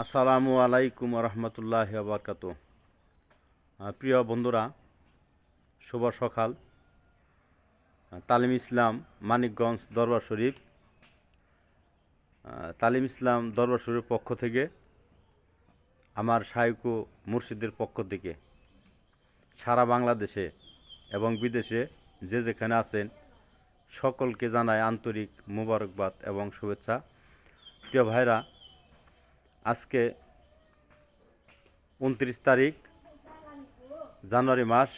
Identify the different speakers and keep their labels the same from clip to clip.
Speaker 1: আসসালামু আলাইকুম রহমতুল্লাহ বারকাত প্রিয় বন্ধুরা, শুভ সকাল। তালিম ইসলাম মানিকগঞ্জ দরবার শরীফ। তালিম ইসলাম দরবার শরীফ পক্ষ থেকে, আমার শায়কু মুর্শিদের পক্ষ থেকে, সারা বাংলাদেশে এবং বিদেশে যে যেখানে আছেন, সকলকে জানায় আন্তরিক মুবারকবাদ এবং শুভেচ্ছা। প্রিয় ভাইরা আজকে উনত্রিশ তারিখ, জানুয়ারি মাস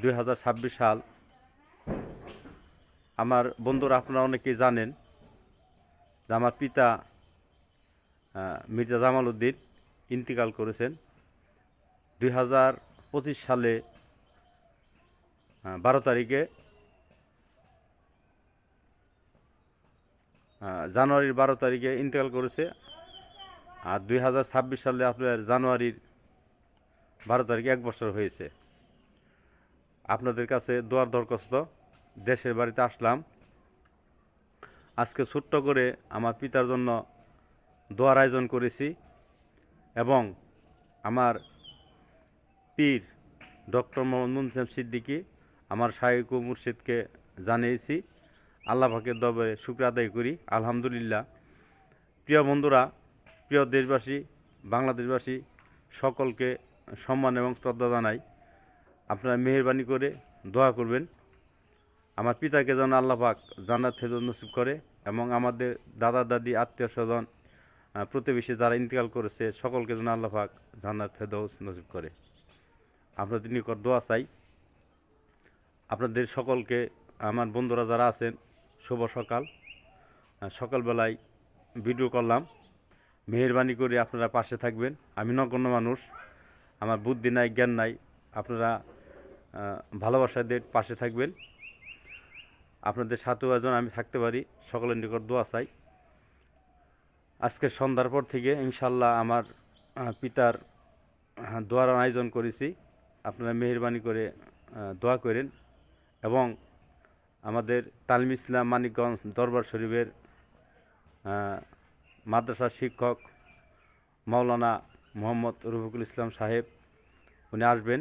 Speaker 1: দুই হাজার ছাব্বিশ সাল। আমার বন্ধুরা, আপনারা অনেকেই জানেন যে আমার পিতা মির্জা জামাল উদ্দিন ইন্তিকাল করেছেন দুই হাজার পঁচিশ সালে বারো তারিখে। জানুয়ারির বারো তারিখে ইন্তেকাল করেছে। আর দুই হাজার ছাব্বিশ সালে আপনার জানুয়ারির বারো তারিখে এক বছর হয়েছে। আপনাদের কাছে দোয়ার দরখাস্ত, দেশের বাড়িতে আসলাম। আজকে ছোট্ট করে আমার পিতার জন্য দোয়ার আয়োজন করেছি এবং আমার পীর ডক্টর মোহাম্মদ মুনসেম সিদ্দিকী, আমার শাহিকু মুর্শিদকে জানিয়েছি। আল্লাহ দবে শুক্র আদায় করি, আলহামদুলিল্লাহ। প্রিয় বন্ধুরা, প্রিয় দেশবাসী, বাংলাদেশবাসী, সকলকে সম্মান এবং শ্রদ্ধা জানাই। আপনারা মেহরবানি করে দোয়া করবেন। আমার পিতাকে যেন আল্লাহ পাক জান্নাত ফেজর নসিব করে এবং আমাদের দাদা, দাদি, আত্মীয় স্বজন প্রতিবেশী যারা ইন্তেকাল করেছে, সকলকে যেন আল্লাহ পাক জান্নাত ফেদৌস নসিব করে। আপনাদের নিকট দোয়া চাই। আপনাদের সকলকে, আমার বন্ধুরা যারা আছেন শুভ সকাল। সকালবেলায় ভিডিও করলাম। মেহরবানি করে আপনারা পাশে থাকবেন। আমি নগণ্য মানুষ। আমার বুদ্ধি নাই, জ্ঞান নাই। আপনারা ভালোবাসাদের পাশে থাকবেন। আপনাদের সাথেও একজন আমি থাকতে পারি। সকলের নিকট দোয়া চাই। আজকে সন্ধ্যার পর থেকে ইনশাল্লাহ আমার পিতার দোয়ার আয়োজন করেছি। আপনারা মেহরবানি করে দোয়া করেন এবং আমাদের তালিম ইসলাম মানিকগঞ্জ দরবার শরীফের মাদ্রাসার শিক্ষক মাওলানা মোহাম্মদ রফিকুল ইসলাম সাহেব, উনি আসবেন।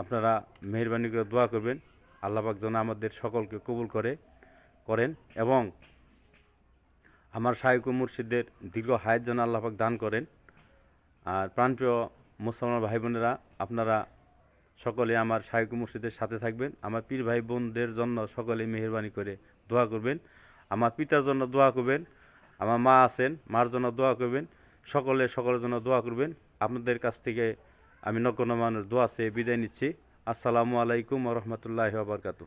Speaker 1: আপনারা মেহরবানি করে দোয়া করবেন। আল্লাহ পাক যেন আমাদের সকলকে কবুল করে, করেন এবং আমার শাহিকু মুর্শিদের দীর্ঘ হায়ের জন্য আল্লাহ পাক দান করেন। আর প্রাণপ্রিয় মুসলমান ভাই বোনেরা, আপনারা সকলে আমার সাহেব মুর্শিদের সাথে থাকবেন। আমার পীর ভাই বোনদের জন্য সকলে মেহরবানি করে দোয়া করবেন। আমার পিতার জন্য দোয়া করবেন। আমার মা আছেন, মার জন্য দোয়া করবেন। সকলে সকলের জন্য দোয়া করবেন। আপনাদের কাছ থেকে আমি নগণ্য মানুষ দোয়া চেয়ে বিদায় নিচ্ছি। আসসালামু আলাইকুম রহমতুল্লাহ বারকাতু